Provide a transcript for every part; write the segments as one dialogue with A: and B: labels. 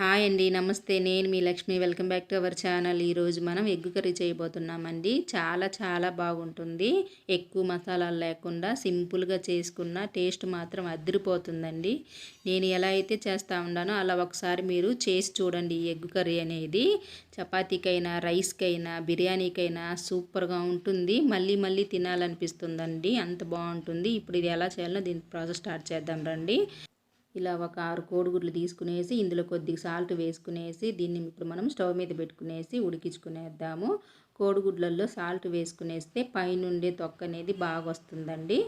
A: Hi అండి నమస్తే. నేను మీ Lakshmi. Welcome back to our channel. ఈరోజు మనం ఎగ్గు కర్రీ చేయబోతున్నామండి. చాలా చాలా బాగుంటుంది. ఎక్కువ మసాలాలు లేకుండా సింపుల్గా చేసుకున్న టేస్ట్ మాత్రం అదిరిపోతుందండి. నేను ఎలా అయితే చేస్తూ ఉన్నానో అలా ఒకసారి మీరు చేసి చూడండి ఈ ఎగ్గు కర్రీ అనేది. చపాతీకైనా రైస్కైనా బిర్యానీకైనా సూపర్గా ఉంటుంది. మళ్ళీ మళ్ళీ తినాలనిపిస్తుందండి. అంత బాగుంటుంది. ఇప్పుడు ఇది ఎలా చేయాలో దీని ప్రాసెస్ స్టార్ట్ చేద్దాం రండి. ఇలా ఒక ఆరు కోడిగుడ్లు తీసుకునేసి ఇందులో కొద్దిగా సాల్ట్ వేసుకునేసి దీన్ని ఇప్పుడు మనం స్టవ్ మీద పెట్టుకునేసి ఉడికించుకునేద్దాము. కోడిగుడ్లలో సాల్ట్ వేసుకునేస్తే పైనుండే తొక్క అనేది బాగా వస్తుందండి.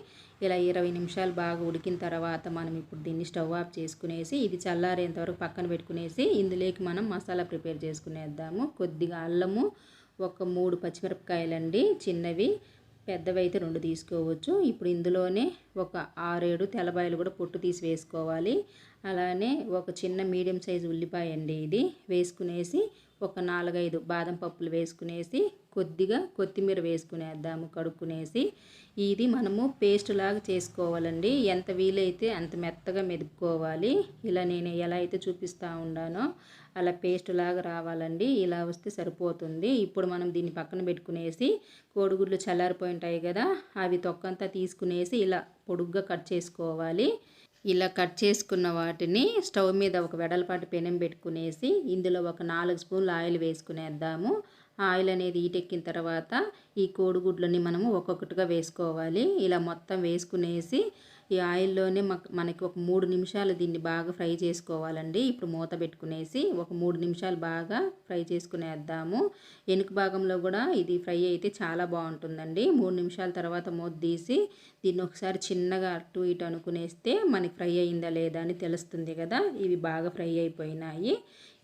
A: ఇలా ఇరవై నిమిషాలు బాగా ఉడికిన తర్వాత మనం ఇప్పుడు దీన్ని స్టవ్ ఆఫ్ చేసుకునేసి ఇది చల్లారేంత వరకు పక్కన పెట్టుకునేసి ఇందులోకి మనం మసాలా ప్రిపేర్ చేసుకునేద్దాము. కొద్దిగా అల్లము ఒక మూడు పచ్చిమిరపకాయలండి చిన్నవి. పెద్దవి అయితే రెండు తీసుకోవచ్చు. ఇప్పుడు ఇందులోనే ఒక ఆరేడు తెల్లబాయలు కూడా పొట్టు తీసి వేసుకోవాలి. అలానే ఒక చిన్న మీడియం సైజు ఉల్లిపాయ అండి ఇది వేసుకునేసి ఒక నాలుగైదు బాదం పప్పులు వేసుకునేసి కొద్దిగా కొత్తిమీర వేసుకునేద్దాము కడుక్కునేసి ఇది మనము పేస్ట్ లాగా చేసుకోవాలండి. ఎంత వీలైతే అంత మెత్తగా మెదుపుకోవాలి. ఇలా నేను ఎలా అయితే చూపిస్తూ ఉండానో అలా పేస్ట్ లాగా రావాలండి. ఇలా వస్తే సరిపోతుంది. ఇప్పుడు మనం దీన్ని పక్కన పెట్టుకునేసి కోడిగుడ్లు చల్లారిపోయి ఉంటాయి కదా అవి తొక్కంతా తీసుకునేసి ఇలా పొడుగ్గా కట్ చేసుకోవాలి. ఇలా కట్ చేసుకున్న వాటిని స్టవ్ మీద ఒక వెడల్పాటి పెనం పెట్టుకునేసి ఇందులో ఒక నాలుగు స్పూన్లు ఆయిల్ వేసుకునేద్దాము. ఆయిల్ అనేది ఈటెక్కిన తర్వాత ఈ కోడిగుడ్లని మనము ఒక్కొక్కటిగా వేసుకోవాలి. ఇలా మొత్తం వేసుకునేసి ఈ ఆయిల్లోనే మనకి ఒక మూడు నిమిషాలు దీన్ని బాగా ఫ్రై చేసుకోవాలండి. ఇప్పుడు మూత పెట్టుకునేసి ఒక మూడు నిమిషాలు బాగా ఫ్రై చేసుకునేద్దాము. వెనుక భాగంలో కూడా ఇది ఫ్రై అయితే చాలా బాగుంటుందండి. మూడు నిమిషాల తర్వాత మూత తీసి దీన్ని ఒకసారి చిన్నగా అటు ఇటు అనుకునేస్తే మనకి ఫ్రై అయిందా లేదా అని తెలుస్తుంది కదా. ఇవి బాగా ఫ్రై అయిపోయినాయి.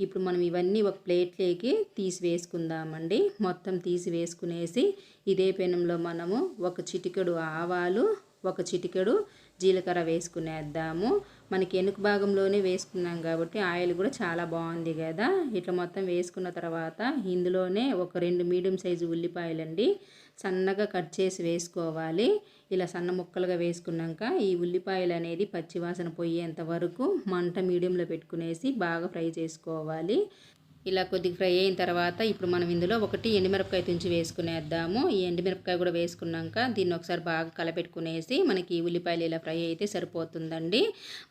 A: ఇప్పుడు మనం ఇవన్నీ ఒక ప్లేట్లోకి తీసి వేసుకుందామండి. మొత్తం తీసి వేసుకునేసి ఇదే పెనంలో మనము ఒక చిటికెడు ఆవాలు ఒక చిటికెడు జీలకర్ర వేసుకునేద్దాము. మనకి వెనుక భాగంలోనే వేసుకున్నాం కాబట్టి ఆయిల్ కూడా చాలా బాగుంది కదా. ఇట్లా మొత్తం వేసుకున్న తర్వాత ఇందులోనే ఒక రెండు మీడియం సైజు ఉల్లిపాయలండి. సన్నగా కట్ చేసి వేసుకోవాలి. ఇలా సన్న ముక్కలుగా వేసుకున్నాక ఈ ఉల్లిపాయలు అనేది పచ్చివాసన పోయేంత వరకు మంట మీడియంలో పెట్టుకునేసి బాగా ఫ్రై చేసుకోవాలి. ఇలా కొద్దిగా ఫ్రై అయిన తర్వాత ఇప్పుడు మనం ఇందులో ఒకటి ఎండుమిరపకాయ తుంచి వేసుకునేద్దాము. ఈ ఎండుమిరపకాయ కూడా వేసుకున్నాక దీన్ని ఒకసారి బాగా కలపెట్టుకునేసి మనకి ఉల్లిపాయలు ఇలా ఫ్రై అయితే సరిపోతుందండి.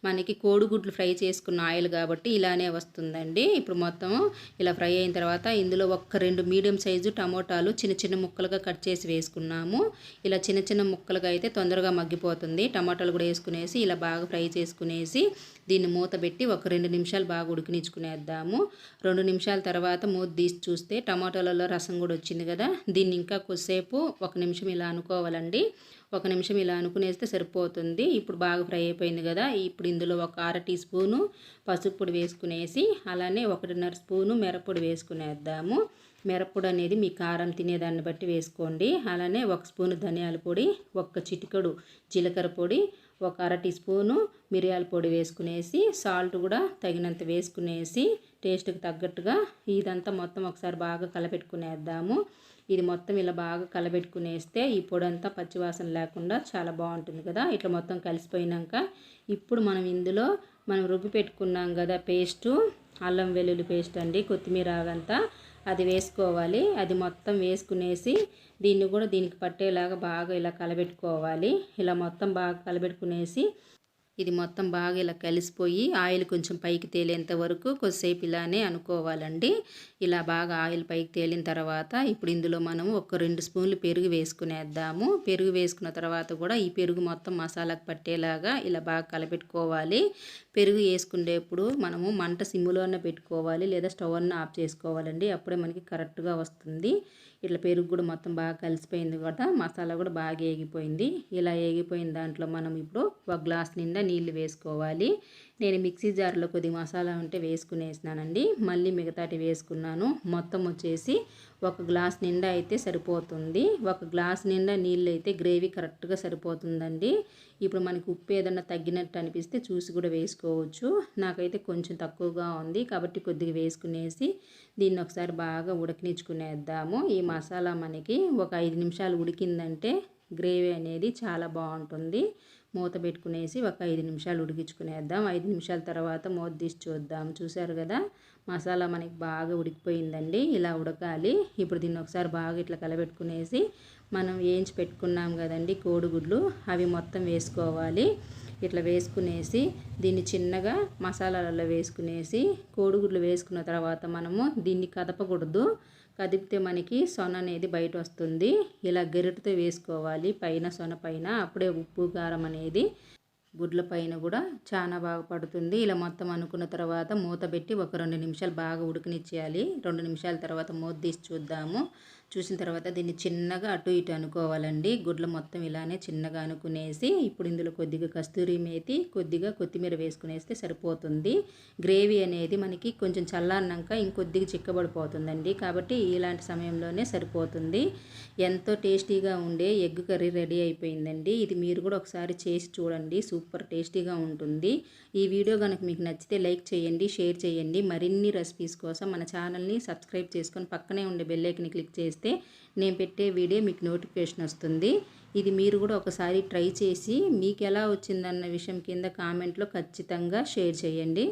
A: మనకి కోడిగుడ్లు ఫ్రై చేసుకున్న ఆయిల్ కాబట్టి ఇలానే వస్తుందండి. ఇప్పుడు మొత్తం ఇలా ఫ్రై అయిన తర్వాత ఇందులో ఒక్క రెండు మీడియం సైజు టమోటాలు చిన్న చిన్న ముక్కలుగా కట్ చేసి వేసుకున్నాము. ఇలా చిన్న చిన్న ముక్కలుగా అయితే తొందరగా మగ్గిపోతుంది. టమాటాలు కూడా వేసుకునేసి ఇలా బాగా ఫ్రై చేసుకునేసి దీన్ని మూత పెట్టి ఒక రెండు నిమిషాలు బాగా ఉడికినిచ్చుకునేద్దాము. రెండు నిమిషాలు తర్వాత మూత తీసి చూస్తే టమాటోలలో రసం కూడా వచ్చింది కదా. దీన్ని ఇంకా కొద్దిసేపు ఒక నిమిషం ఇలా అనుకోవాలండి. ఒక నిమిషం ఇలా అనుకునేస్తే సరిపోతుంది. ఇప్పుడు బాగా ఫ్రై అయిపోయింది కదా. ఇప్పుడు ఇందులో ఒక అర టీ స్పూను పసుపు పొడి వేసుకునేసి అలానే ఒకటిన్నర స్పూను మిరప్పొడి వేసుకునేద్దాము. మిరప్పొడి అనేది మీ కారం తినేదాన్ని బట్టి వేసుకోండి. అలానే ఒక స్పూను ధనియాల పొడి ఒక చిటికడు జీలకర్ర పొడి ఒక అర టీ స్పూను మిరియాల పొడి వేసుకునేసి సాల్ట్ కూడా తగినంత వేసుకునేసి టేస్ట్కి తగ్గట్టుగా ఇదంతా మొత్తం ఒకసారి బాగా కలపెట్టుకునేద్దాము. ఇది మొత్తం ఇలా బాగా కలబెట్టుకునేస్తే ఈ పొడంతా పచ్చివాసన లేకుండా చాలా బాగుంటుంది కదా. ఇట్లా మొత్తం కలిసిపోయినాక ఇప్పుడు మనం ఇందులో మనం రుబ్బి పెట్టుకున్నాం కదా పేస్టు అల్లం వెల్లుల్లి పేస్ట్ అండి కొత్తిమీర ఆగంతా అది వేసుకోవాలి. అది మొత్తం వేసుకునేసి దీన్ని కూడా దీనికి పట్టేలాగా బాగా ఇలా కలబెట్టుకోవాలి ఇలా మొత్తం బాగా కలబెట్టుకునేసి ఇది మొత్తం బాగా ఇలా కలిసిపోయి ఆయిల్ కొంచెం పైకి తేలేంత వరకు కొద్దిసేపు ఇలానే అనుకోవాలండి. ఇలా బాగా ఆయిల్ పైకి తేలిన తర్వాత ఇప్పుడు ఇందులో మనము ఒక రెండు స్పూన్లు పెరుగు వేసుకునేద్దాము. పెరుగు వేసుకున్న తర్వాత కూడా ఈ పెరుగు మొత్తం మసాలాకు పట్టేలాగా ఇలా బాగా కలపెట్టుకోవాలి. పెరుగు వేసుకునేప్పుడు మనము మంట సిమ్లోనే పెట్టుకోవాలి లేదా స్టవ్ అన్న ఆఫ్ చేసుకోవాలండి. అప్పుడే మనకి కరెక్ట్గా వస్తుంది. ఇట్లా పెరుగు కూడా మొత్తం బాగా కలిసిపోయింది కూడా మసాలా కూడా బాగా ఏగిపోయింది. ఇలా ఏగిపోయిన దాంట్లో మనం ఇప్పుడు ఒక గ్లాస్ నిండా నీళ్ళు వేసుకోవాలి. నేను మిక్సీ జార్లో కొద్ది మసాలా ఉంటే వేసుకునేసినానండి. మళ్ళీ మిగతాటి వేసుకున్నాను. మొత్తం వచ్చేసి ఒక గ్లాస్ నిండా అయితే సరిపోతుంది. ఒక గ్లాస్ నిండా నీళ్ళు అయితే గ్రేవీ కరెక్ట్గా సరిపోతుందండి. ఇప్పుడు మనకి ఉప్పు ఏదన్నా తగ్గినట్టు అనిపిస్తే చూసి కూడా వేసుకోవచ్చు. నాకైతే కొంచెం తక్కువగా ఉంది కాబట్టి కొద్దిగా వేసుకునేసి దీన్ని ఒకసారి బాగా ఉడకనిచ్చుకునేద్దాము. ఈ మసాలా మనకి ఒక ఐదు నిమిషాలు ఉడికిందంటే గ్రేవీ అనేది చాలా బాగుంటుంది. మూత పెట్టుకునేసి ఒక ఐదు నిమిషాలు ఉడికించుకునేద్దాం. ఐదు నిమిషాల తర్వాత మూత తీసి చూద్దాం. చూసారు కదా? మసాలా మనకి బాగా ఉడికిపోయిందండి. ఇలా ఉడకాలి. ఇప్పుడు దీన్ని ఒకసారి బాగా ఇట్లా కలబెట్టుకునేసి మనం వేయించి పెట్టుకున్నాం కదండి కోడిగుడ్లు అవి మొత్తం వేసుకోవాలి. ఇట్లా వేసుకునేసి దీన్ని చిన్నగా మసాలాలలో వేసుకునేసి కోడిగుడ్లు వేసుకున్న తర్వాత మనము దీన్ని కదపకూడదు. కదిపితే మనకి సొన అనేది బయట వస్తుంది. ఇలా గరిటతో వేసుకోవాలి. పైన సొన పైన అప్పుడే ఉప్పు కారం అనేది గుడ్ల పైన కూడా చాలా బాగా పడుతుంది. ఇలా మొత్తం అనుకున్న తర్వాత మూత పెట్టి ఒక రెండు నిమిషాలు బాగా ఉడికినిచ్చేయాలి. రెండు నిమిషాల తర్వాత మూత తీసి చూద్దాము. చూసిన తర్వాత దీన్ని చిన్నగా అటు ఇటు అనుకోవాలండి. గుడ్లు మొత్తం ఇలానే చిన్నగా అనుకునేసి ఇప్పుడు ఇందులో కొద్దిగా కస్తూరి మేతి కొద్దిగా కొత్తిమీర వేసుకునేస్తే సరిపోతుంది. గ్రేవీ అనేది మనకి కొంచెం చల్లారినాక ఇంకొద్దిగా చిక్కబడిపోతుందండి. కాబట్టి ఇలాంటి సమయంలోనే సరిపోతుంది. ఎంతో టేస్టీగా ఉండే ఎగ్ కర్రీ రెడీ అయిపోయిందండి. ఇది మీరు కూడా ఒకసారి చేసి చూడండి. సూపర్ టేస్టీగా ఉంటుంది. ఈ వీడియో కనుక మీకు నచ్చితే లైక్ చేయండి షేర్ చేయండి. మరిన్ని రెసిపీస్ కోసం మన ఛానల్ని సబ్స్క్రైబ్ చేసుకొని పక్కనే ఉండే బెల్లైకిని క్లిక్ చేసి చేస్తే నేను పెట్టే వీడియో మీకు నోటిఫికేషన్ వస్తుంది. ఇది మీరు కూడా ఒకసారి ట్రై చేసి మీకు ఎలా వచ్చిందన్న విషయం కింద కామెంట్లో ఖచ్చితంగా షేర్ చేయండి.